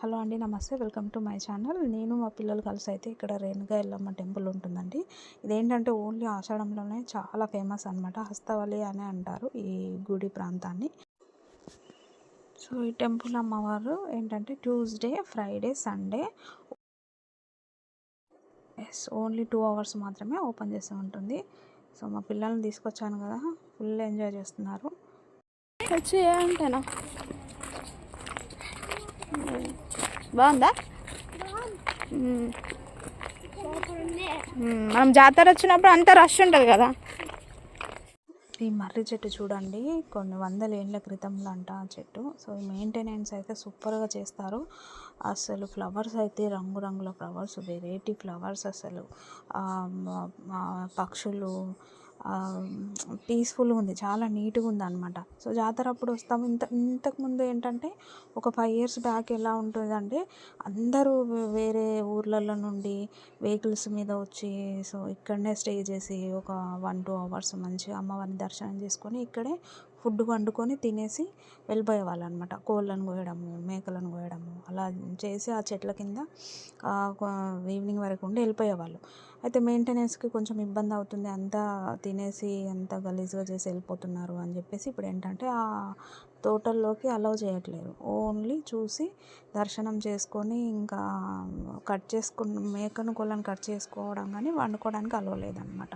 Hello అండి నమస్తే. Welcome to my channel. నేను మా పిల్లలు కలిసి అయితే ఇక్కడ రేణుగా ఎల్లమ్మ టెంపుల్ ఉంటుందండి. ఇదేంటంటే ఓన్లీ ఆషాఢంలోనే చాలా ఫేమస్ అనమాట హస్తవలి అని అంటారు ఈ గుడి ప్రాంతాన్ని. సో ఈ టెంపుల్ అమ్మవారు ఏంటంటే Tuesday Friday Sunday. Yes only two hours మాత్రమే ఓపెన్ చేస్తూ ఉంటుంది. సో మా పిల్లల్ని తీసుకొచ్చాను కదా. ఫుల్ ఎంజాయ్ చేస్తున్నారు. వచ్చి అంటేనా బాగుందా. మనం జాతర వచ్చినప్పుడు అంతా రష్ ఉంటుంది కదా? ఈ మర్రి చెట్టు చూడండి. కొన్ని వందల ఏళ్ళ క్రితంలో అంట ఆ చెట్టు. సో ఈ మెయింటెనెన్స్ అయితే సూపర్గా చేస్తారు. అసలు ఫ్లవర్స్ అయితే రంగురంగుల ఫ్లవర్స్ వెరైటీ ఫ్లవర్స్ అసలు. పక్షులు పీస్ఫుల్గా ఉంది. చాలా నీట్గా ఉంది అనమాట సో జాతర అప్పుడు వస్తాము ఇంత ఇంతకుముందు ఏంటంటే ఒక ఫైవ్ ఇయర్స్ బ్యాక్ ఎలా ఉంటుందంటే అందరూ వేరే ఊర్లలో నుండి వెహికల్స్ మీద వచ్చి సో ఇక్కడనే స్టే చేసి ఒక వన్ టూ అవర్స్ మంచిగా అమ్మవారిని దర్శనం చేసుకొని ఇక్కడే ఫుడ్ వండుకొని తినేసి వెళ్ళిపోయేవాళ్ళు అనమాట కోళ్ళను కోయడము మేకలను కోయడము అలా చేసి ఆ చెట్ల కింద ఈవినింగ్ వరకు ఉండి వెళ్ళిపోయేవాళ్ళు. అయితే మెయింటెనెన్స్కి కొంచెం ఇబ్బంది అవుతుంది. అంతా తినేసి అంత గలీజ్గా చేసి వెళ్ళిపోతున్నారు అని చెప్పేసి ఇప్పుడు ఏంటంటే ఆ తోటల్లోకి అలౌ చేయట్లేదు ఓన్లీ చూసి దర్శనం చేసుకొని ఇంకా కట్ చేసుకున్న మేకను కోళ్ళను కట్ చేసుకోవడం కానీ వండుకోవడానికి అలవ్ లేదనమాట.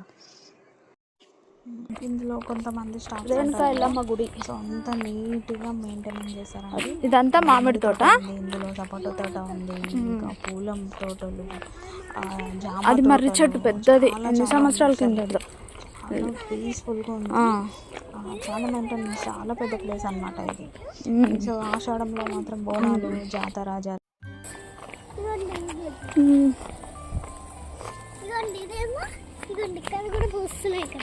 ఇందులో కొంతమంది స్టాఫ్ రేణుకా ఎల్లమ్మ గుడి. సో అంత నీట్గా మెయింటైన్ చేశారండి ఇదంతా మామిడి తోట? ఇందులో సపోటా తోట ఉంది. ఇంకా పూలం తోటలు అది మర్రి చెట్టు పెద్దది. ఎన్ని సంవత్సరాల కింద పీస్ఫుల్గా ఉంది. చాలా మెయింటెనెన్స్ చాలా పెద్ద ప్లేస్ అన్నమాట ఇది. సో ఆషాఢంలో మాత్రం బోనాలు జాతర జా మ్మ్. ఇదిగోండి ఇదేమో? ఇక్కడ కూడా పూస్తున్నాయి ఇక్కడ.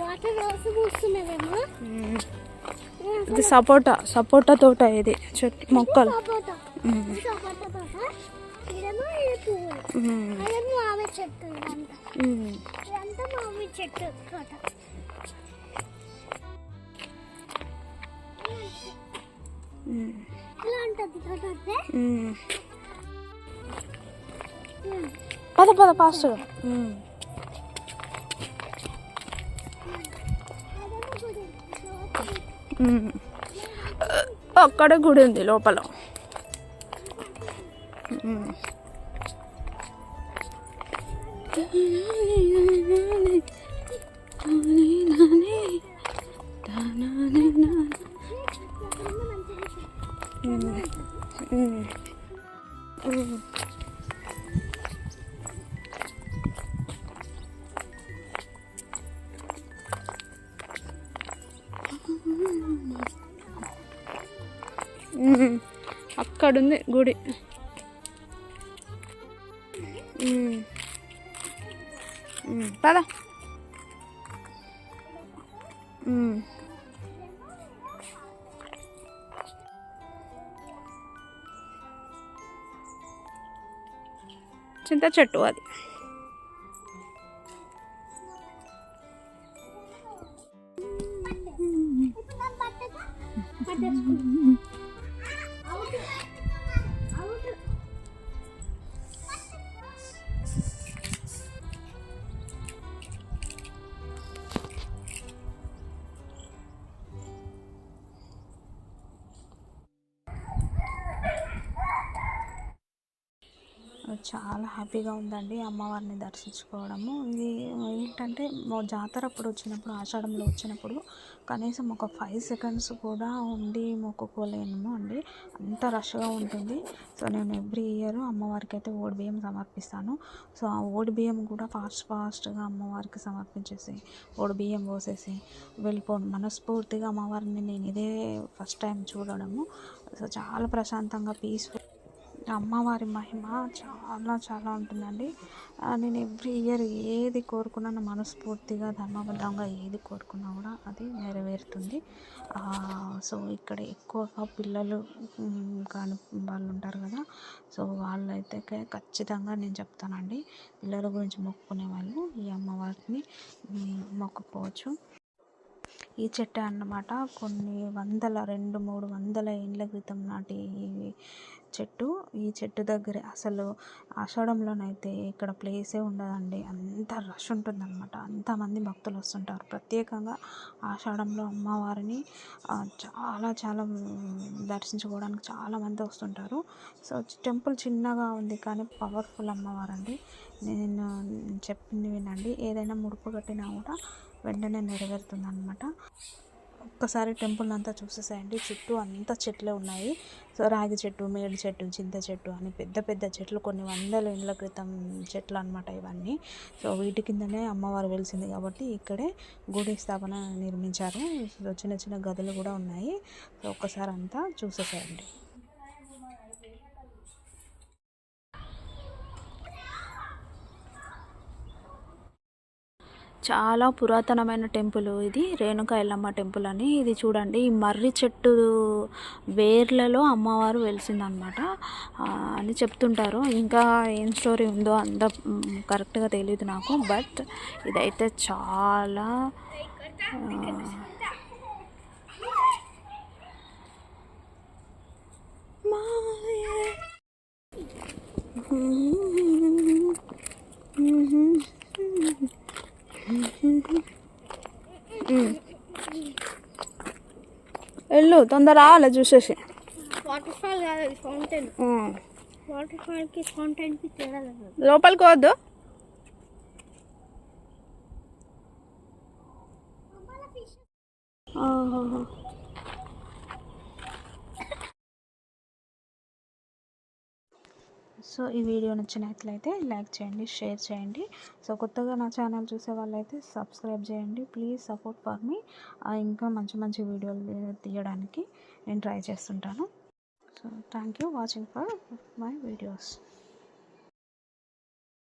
వాటర్ రోజు పూస్తున్నదేమో. ఇది సపోటా సపోటా తోట ఇది చెట్టు మొక్కలు. ఇలా ఉంటుంది తోట. పద పద ఫాస్ట్గా. అక్కడ గుడి ఉంది లోపల మ్మ్. అక్కడుంది గుడి. పద. చింత చెట్టు అది. చాలా హ్యాపీగా ఉందండి అమ్మవారిని దర్శించుకోవడము. ఇది ఏంటంటే జాతర అప్పుడు వచ్చినప్పుడు ఆషాఢంలో వచ్చినప్పుడు కనీసం ఒక ఫైవ్ సెకండ్స్ కూడా ఉండి మొక్కుకోలేము అండి. అంత రష్గా ఉంటుంది. సో నేను ఎవ్రీ ఇయర్ అమ్మవారికి అయితే ఓడి బియ్యం సమర్పిస్తాను. సో ఆ ఓడి బియ్యం కూడా ఫాస్ట్ ఫాస్ట్గా అమ్మవారికి సమర్పించేసి ఓడి బియ్యం పోసేసి వెళ్ళిపోను మనస్ఫూర్తిగా అమ్మవారిని నేను ఇదే ఫస్ట్ టైం చూడడము. సో చాలా ప్రశాంతంగా పీస్ఫుల్ అమ్మవారి మహిమ చాలా చాలా ఉంటుందండి. నేను ఎవ్రీ ఇయర్ ఏది కోరుకున్నా నా మనస్ఫూర్తిగా ధర్మబద్ధంగా ఏది కోరుకున్నా కూడా అది నెరవేరుతుంది. సో ఇక్కడ ఎక్కువగా పిల్లలు కాని వాళ్ళు ఉంటారు కదా సో వాళ్ళైతే ఖచ్చితంగా నేను చెప్తానండి. పిల్లల గురించి మొక్కుకునే వాళ్ళు ఈ అమ్మవారిని మొక్కుకోవచ్చు. ఈ చెట్టు అన్నమాట కొన్ని వందల రెండు మూడు వందల ఏళ్ళ క్రితం నాటి చెట్టు ఈ చెట్టు దగ్గర అసలు ఆషాఢంలోనైతే ఇక్కడ ప్లేసే ఉండదండి. అంత రష్ ఉంటుందన్నమాట. అంతమంది భక్తులు వస్తుంటారు. ప్రత్యేకంగా ఆషాఢంలో అమ్మవారిని చాలా చాలా దర్శించుకోవడానికి చాలామంది వస్తుంటారు. సో టెంపుల్ చిన్నగా ఉంది కానీ పవర్ఫుల్ అమ్మవారు అండి నేను చెప్పింది వినండి. ఏదైనా ముడుపు కట్టినా కూడా వెంటనే నెరవేరుతుంది అనమాట ఒక్కసారి టెంపుల్ అంతా చూసేసేయండి. చుట్టూ అంతా చెట్లే ఉన్నాయి. సో రాగి చెట్టు మేడి చెట్టు చింత చెట్టు అని పెద్ద పెద్ద చెట్లు కొన్ని వందల ఏళ్ళ క్రితం చెట్లు అనమాట ఇవన్నీ. సో వీటి కిందనే అమ్మవారు వెలిసింది కాబట్టి ఇక్కడే గుడి స్థాపన నిర్మించారు. సో చిన్న చిన్న గదులు కూడా ఉన్నాయి. సో ఒక్కసారి అంతా చూసేసేయండి. చాలా పురాతనమైన టెంపుల్. ఇది రేణుక ఎల్లమ్మ టెంపుల్ అని. ఇది చూడండి ఈ మర్రి చెట్టు వేర్లలో అమ్మవారు వెలిసిందనమాట. అని చెప్తుంటారు. ఇంకా ఏం స్టోరీ ఉందో అంత కరెక్ట్గా తెలియదు నాకు. బట్ ఇదైతే చాలా ఆ, వెళ్ళు తొందర రావాలి చూసేసి వాటర్ ఫాల్ కాదు ఫౌంటైన్. వాటర్ ఫాల్కి ఫౌంటైన్కి తేడా లోపలికి వద్దు ఆహాహా. సో ఈ వీడియో నచ్చినట్లయితే లైక్ చేయండి షేర్ చేయండి. సో కొత్తగా నా ఛానల్ చూసే వాళ్ళైతే సబ్స్క్రైబ్ చేయండి. Please support for me. ఇంకా మంచి మంచి వీడియోలు తీయడానికి నేను ట్రై చేస్తుంటాను. So thank you watching for my videos.